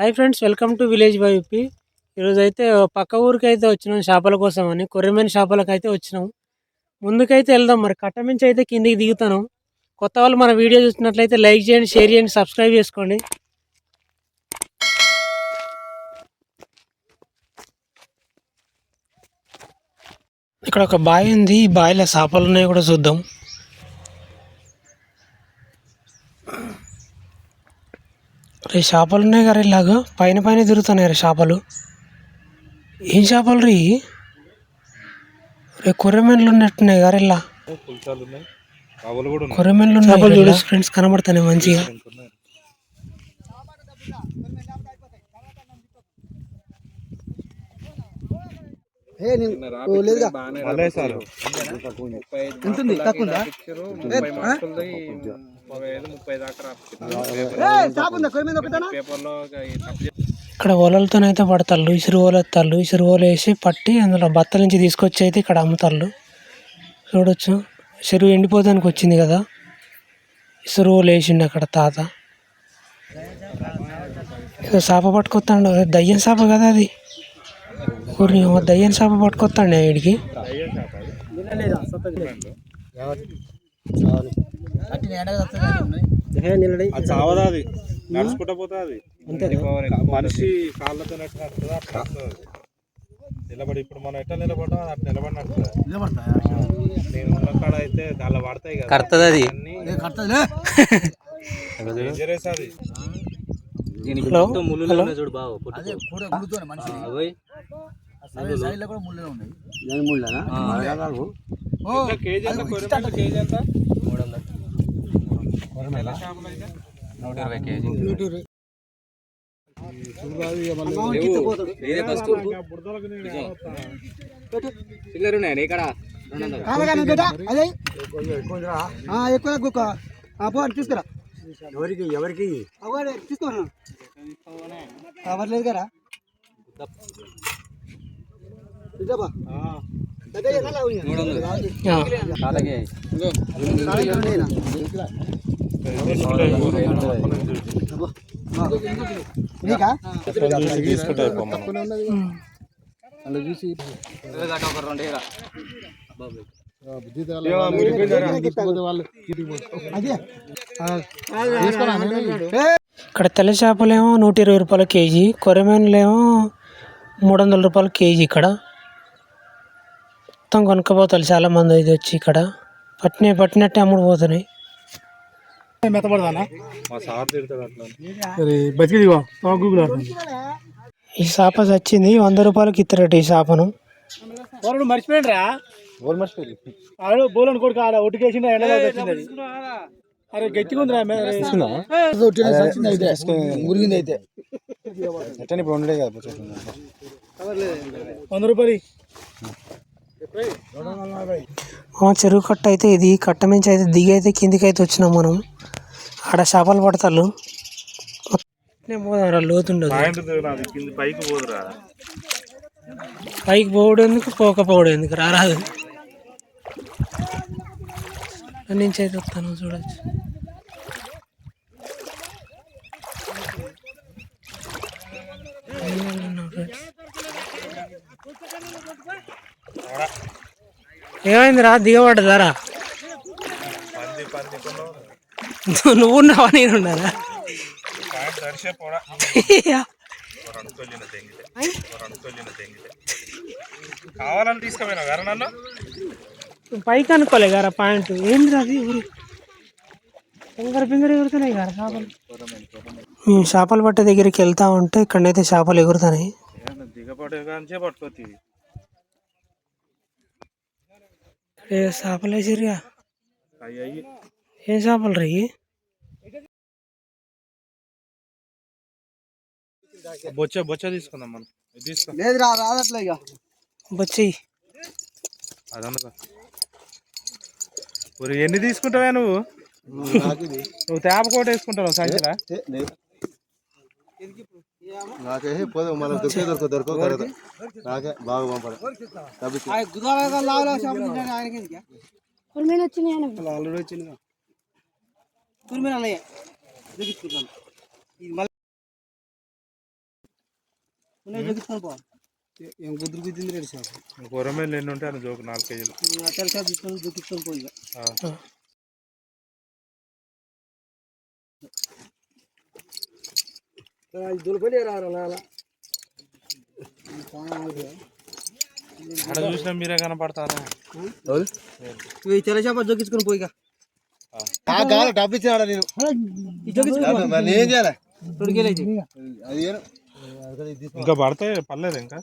Hi friends welcome to village YP. ఈరోజు అయితే పక్క ఊరికి అయితే వచ్చినాం చేపల కోసం అని కొర్రెమైన చేపలకు అయితే వచ్చినాం. ముందుకైతే వెళ్దాం మరి కట్ట నుంచి అయితే కిందికి దిగుతాను. కొత్త వాళ్ళు మన వీడియో చూసినట్లయితే లైక్ చేయండి షేర్ చేయండి సబ్స్క్రైబ్ చేసుకోండి. ఇక్కడ ఒక బావి ఉంది ఈ బావిలో చేపలు ఉన్నాయి కూడా చూద్దాం. రే చేపలు ఉన్నాయి కదా ఇలాగా. పైన పైన తిరుగుతున్నాయి రే చేపలు. ఏం చేపలు రీ? రే కొర్రెమెన్లు ఉన్నట్టున్నాయి కదా ఇలా. పుల్చాలు ఉన్నాయి. కావులు కూడా ఉన్నాయి. కొర్రెమెన్లు ఉన్నాయి చూడు ఫ్రెండ్స్ కనబడుతున్నాయి మంచిగా. తక్కువ ఉందా? పేపర్లో ఇక్కడ ఓలలతోనైతే పడతాళ్ళు ఇసురు ఓలెత్తాళ్ళు ఇసురు ఓలు వేసి పట్టి అందులో బత్తల నుంచి తీసుకొచ్చి అయితే ఇక్కడ అమ్ముతాళ్ళు. చూడొచ్చు. చెరువు ఎండిపోతానికి వచ్చింది కదా. ఇసురు ఓలు వేసిండు అక్కడ తాత. ఏదో చేప పట్టుకొస్తాడు దయ్యం చేప కదా అది. ఊరి దయ్యం చేప పట్టుకొస్తాండి వీడికి అది చావదా అది. నడుచుకుంటా పోతుంది మనిషి కాళ్ళతో వస్తుంది. నిలబడి ఇప్పుడు మనం ఎట్లా నిలబడ్డాం అట్లా నిలబడినట్టు నేను ఉన్న కాడ అయితే దానిలో పడతాయి కదా. కడుతుంది అది. డేంజరస్ అది చూడు బావ ఎంత కేజీ ఎంత కేజీ ఎంత? నూట ఇరవై కేజీ? చిల్లర ఇక్కడ ఎక్కువ తీసుకురా ఎవరికి ఎవరికి లేదు కదా. అలాగే ఇక్కడ తెల్ల చేపలేమో నూట ఇరవై రూపాయల కేజీ కొరమేనులేమో మూడు వందల రూపాయల కేజీ ఇక్కడ. మొత్తం కొనుక్కపోతారు చాలా మంది ఇది వచ్చి ఇక్కడ. పట్టిన పట్టినట్టే అమ్ముడు పోతున్నాయి. మెత్తపడదానా బతికిదిగో గూగుల్ ఈ చేప చచ్చింది వంద రూపాయలకి ఇస్తారట ఈ చేపను ఆడు బోలని కొడుకు ఆడ ఒట్టుకేసిండు ఎండలో వచ్చింది అది. అరే గట్టిగా ఉందిరా మురిగింది అయితే. వంద రూపాయలు చెరువు కట్ట అయితే ఇది కట్ట నుంచి అయితే దిగి అయితే కిందికి అయితే వచ్చినాం మనం. ఆడ చేపలు పడతారు పోదాం లోతుండదు పైకి పోవడం ఎందుకు పోకపోవడం ఎందుకు రారాదు. నుంచి అయితే వస్తాను చూడొచ్చు. ఏమైంది రా దిగబడ్డదారా? నువ్వు ఉన్నావా? నేను ఉన్నారా కావాలని తీసుకుపోయినా గారు నన్ను? పైకి అనుకోలే గారా పాయింట్? ఏంది అది? ఊరి. పింగర పింగర ఎగురుతున్నాయి గారా చేపలు? మేము చేపలు పట్టే దగ్గరికి వెళ్తా ఉంటే ఇక్కడనైతే చేపలు ఎగురుతున్నాయి. దిగబడే పట్టుకోతి ఏ చేపలు వేసిరిగా ఏం చేపలు రయ్యి బొచ్చ బొచ్చ తీసుకుందాం మనం. లేదు రా రాదట్లే ఇక బొచ్చి అదనుకో ఒరి ఎన్ని తీసుకుంటావా నువ్వు? నువ్వు తేప కోట వేసుకుంటావు సంచిలా? నాకే పోదాం మనం దొరికే దొరక దొరక నాకే బాగా పంపడం ఆల్రెడీ వచ్చింది తురిమేన అన్నయ్య. ఇది మళ్ళీ ఏం గుద్దురు గుద్దింది అని జోకు నాలుగు కేజీలు. షాప్ తీసుకొని దుక్కించుకొని పోయి ఆ. దులపడి రారా ఆడ చూసినా మీరే కనపడతారా. తెల్ల చేప జోకించుకొని పోయిగా డబ్బు ఇచ్చినాడా నేను. ఏం చేయాలి. అక్కడ. ఇంకా పడతాయి పర్లేదు ఇంకా.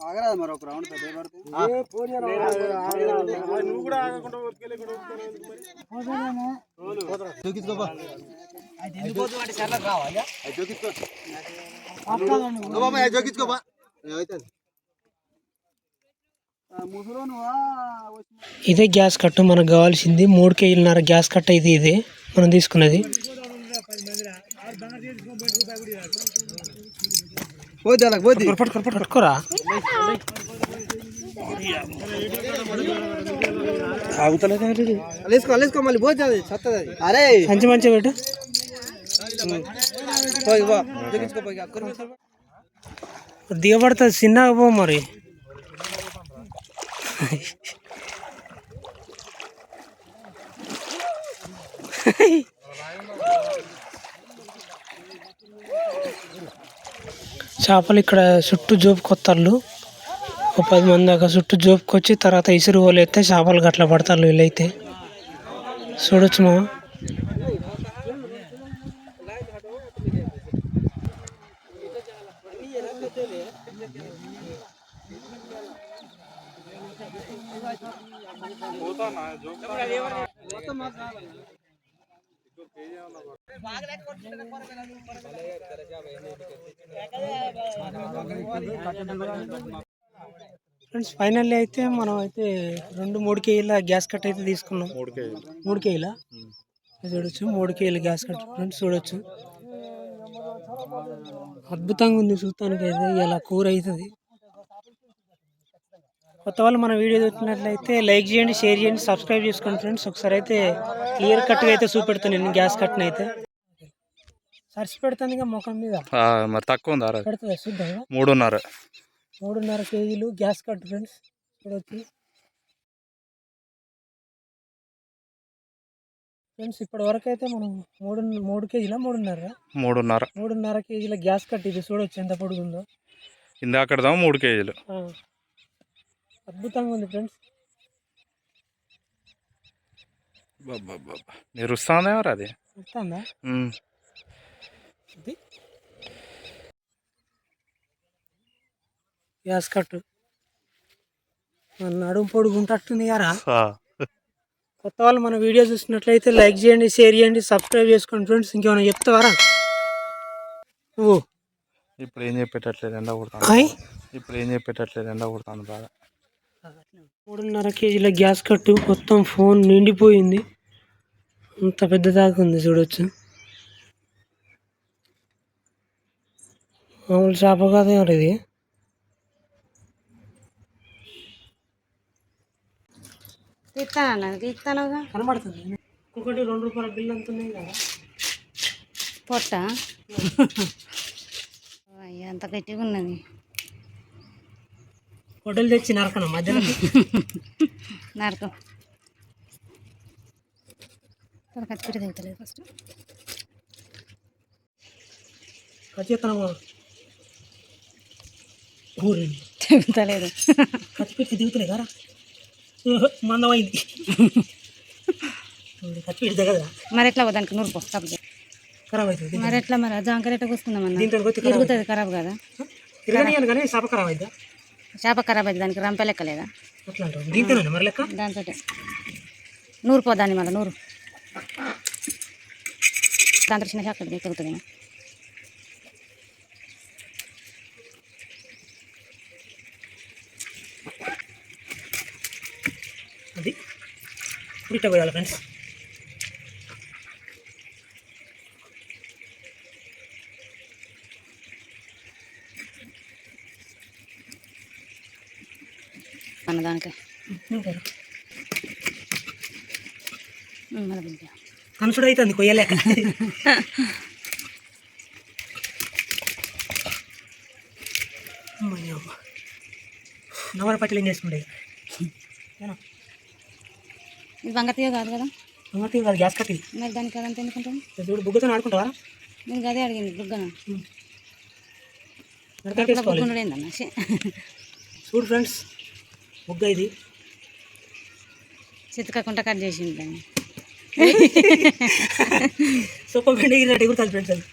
ఆగరాదు మరి ఒక రౌండ్ పెద్ద నువ్వు కూడా ఆగకుండా ఇదే గ్యాస్ కట్టు మనకు కావాల్సింది మూడు కేజీలన్నర గ్యాస్ కట్ట ఇది ఇదే మనం తీసుకున్నది. పోతే అలా పోతే. పట్టుకోరా వేసుకో వేసుకో మళ్ళీ పోతే అది సత్తది అది. అరే. మంచి మంచిగా పెట్టు. దిగబడుతుంది చిన్నగా పో మరి. చేపలు ఇక్కడ చుట్టూ జోపుకొత్తాళ్ళు. ఒక పది మంది దాకా చుట్టూ జోపుకొచ్చి తర్వాత ఇసురు వాళ్ళు చేపలు గట్ల పడతారు వీళ్ళైతే. చూడొచ్చు మా ఫ్రెండ్స్ ఫైనల్లీ అయితే మనం అయితే రెండు మూడు కేజీల గ్యాస్ కట్ అయితే తీసుకున్నాం. మూడు కేజీలు మూడు కేజీల చూడొచ్చు మూడు కేజీల గ్యాస్ కట్. ఫ్రెండ్స్ చూడొచ్చు. అద్భుతంగా ఉంది చూస్తానికి అయితే ఇలా కూర అవుతుంది. కొత్త వాళ్ళు మన వీడియో చూసినట్లయితే లైక్ చేయండి షేర్ చేయండి సబ్స్క్రైబ్ చేసుకోండి ఫ్రెండ్స్. ఒకసారి అయితే క్లియర్ కట్గా అయితే చూపెడతాను నేను గ్యాస్ కట్ని అయితే. సర్చ్ పెడతాను ఇక ముఖం మీద. మరి తక్కువ ఉందా పెడుతుంది? చూద్దాం మూడున్నర. మూడున్నర కేజీలు గ్యాస్ కట్ ఫ్రెండ్స్. చూడొచ్చు. ఫ్రెండ్స్ ఇప్పటి వరకు అయితే మనం మూడు మూడు కేజీల మూడున్నర? మూడున్నర. మూడున్నర కేజీల గ్యాస్ కట్ ఇది చూడొచ్చు ఎంత పొడుగుందో. ఇందాకడదాం మూడు కేజీలు. అద్భుతంగా ఉంది ఫ్రెండ్స్. మీరు వస్తుందా మరి అది? వస్తుందా. ఇది. గ్యాస్ కట్టు. మన నడుము పొడుగుంటట్టుంది కదా. కొత్త వాళ్ళు మన వీడియో చూసినట్లయితే లైక్ చేయండి షేర్ చేయండి సబ్స్క్రైబ్ చేసుకోండి ఫ్రెండ్స్. ఇంకేమైనా చెప్తావారా? నువ్వు. ఇప్పుడు ఏం చెప్పేటట్లేదు ఎండ కొడతాను ఇప్పుడు ఏం చెప్పేటట్లేదు ఎండ కొడతాను బాగా. మూడున్నర కేజీల గ్యాస్ కట్టు మొత్తం ఫోన్ నిండిపోయింది. అంత పెద్ద దాకా ఉంది చూడొచ్చు. మామూలు చేప కాదే ఇది. కనబడుతుంది. ఇంకొకటి రెండు రూపాయల బిల్లు అంత ఉన్నాయి కదా. పొట్ట? అయ్యా అంత గట్టిగా ఉన్నది. హోటల్ తెచ్చి నరకన మధ్యలో. నరకం. కచ్చిపెట్టి దిగుతలేదు ఫస్ట్. దిగుతలేదు కదా మందమైంది దిగదా మరి ఎట్లా దానికి నూరుపో తప్పదు ఖరాబ్ అవుతుంది మరి ఎట్లా మరి? జాంకర్ ఎట్లా కొత్తి ఖరాబ్ తిరుగుతుంది ఖరాబ్ కదా? కానీ చేప ఖరాబ్ అవుతుందా? చేప ఖరాబ్ అయితే దానికి రంప లెక్క లేదా? దాంతో నూరుపో దాన్ని మళ్ళీ నూరు. దాంతో చిన్న చేప తిరుగుతుంది అది. పోయాలి ఫ్రెండ్స్. దానికి. కంసుడు అవుతుంది కొయ్యలేక. నవర పచ్చలు ఏం చేసుకుండే ఇది వంగతీయ కాదు కదా? వంగతీయ కాదు గ్యాస్ కట్టి మరి దానికి అదంతా ఎందుకుంటాం చూడు బుగ్గతో ఆడుకుంటావా? నేను అదే అడిగింది బుగ్గన. చూడు ఫ్రెండ్స్ బుగ్గ ఇది. చితకకుండా కట్ చేసింది దాన్ని. సొప్ప పిండి ఎగిరినట్టు ఎగురుతుంది ఫ్రెండ్స్ అది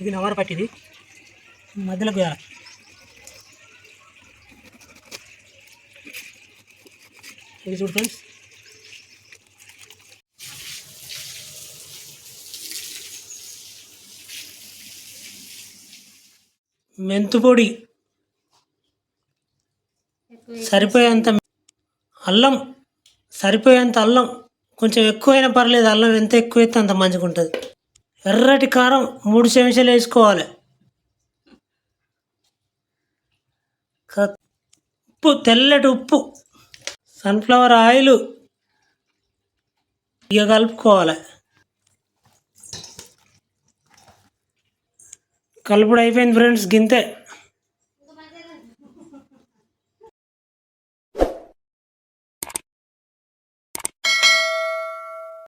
ఇది నవర పట్టిది. మధ్యలో పోయాలి ఇది చూడు ఫ్రెండ్స్. మెంతు పొడి సరిపోయేంత అల్లం సరిపోయేంత అల్లం కొంచెం ఎక్కువైనా పర్లేదు అల్లం ఎంత ఎక్కువైతే అంత మంచిగా ఉంటుంది ఎర్రటి కారం మూడు చెంచాలు వేసుకోవాలి. క- ఉప్పు తెల్లటి ఉప్పు సన్ఫ్లవర్ ఆయిల్ ఇక కలుపుకోవాలి. కలుపుడు అయిపోయింది ఫ్రెండ్స్ గింతే.